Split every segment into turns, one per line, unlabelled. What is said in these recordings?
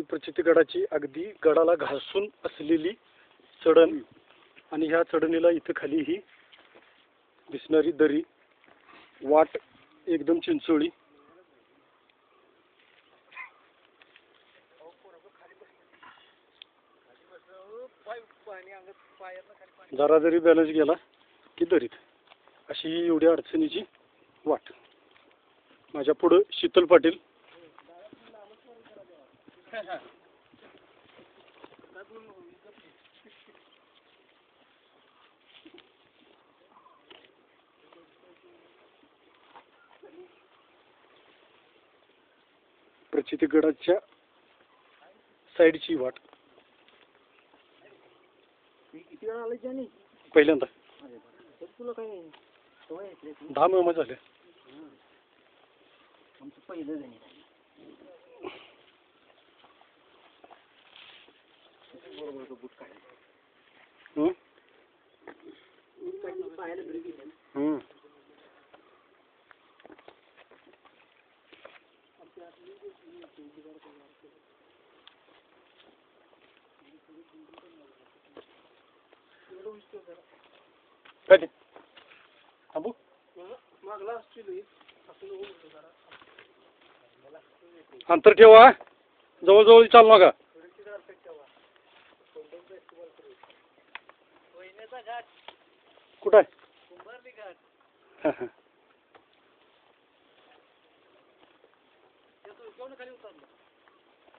ही प्रचितीगडाची अगदी गडाला घासून असलेली चढण. आणि ह्या चढणीला इथं खाली ही दिसणारी दरी वाट एकदम चिंचोळी. जरा जरी बॅलन्स गेला की दरीत. अशी ही एवढ्या अडचणीची वाट. माझ्या पुढं शीतल पाटील. प्रचितीगडाच्या साईडची वाट.
किती वेळा आलं ज्यानी
पहिल्यांदा.
तुला काय सवय
दहा महिना झाले.
आमचं पहिलं बरोबर बूट काढला मागला
अंतर ठेवा जवळजवळ चालू नका. कुठं? आहे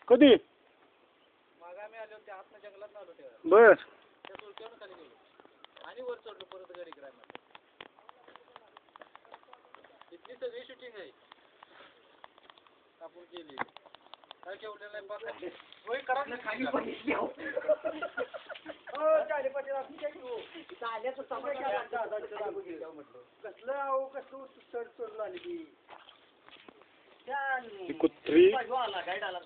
कधी?
जंगलात
बर
खाली गेलो आणि वर चढलो परत शूटिंग आहे आपण केली कसलं अहो कसलं चढ चढलो आली ती
कुत्री
आला गाईड आला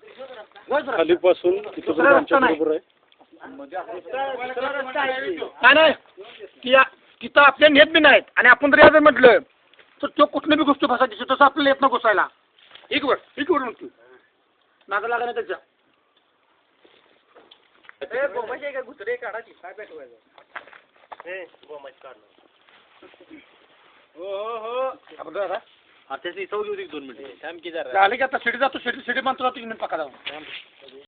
खालीपासून इथं आमच्या बरोबर आहे
नाही. नाही ती आ- तिथं आपल्या नेत बी नाहीत. आणि आपण जर याचं म्हटलं तर तो कुठनं बी गोष्टी फसायची तसं आपल्याला येत ना घुसायला. एक वर एक वर म्हणतो. नागा लागा नाही त्याच्या.
ए घुसरे काढाची काय पेटवायचं ए हो हो हो.
आपण
चौघी होती दोन मिनिटं? थांब की जरा.
की आता शिडी जातो शिडी शिडी मानतो जातो की नाही पका जाऊन?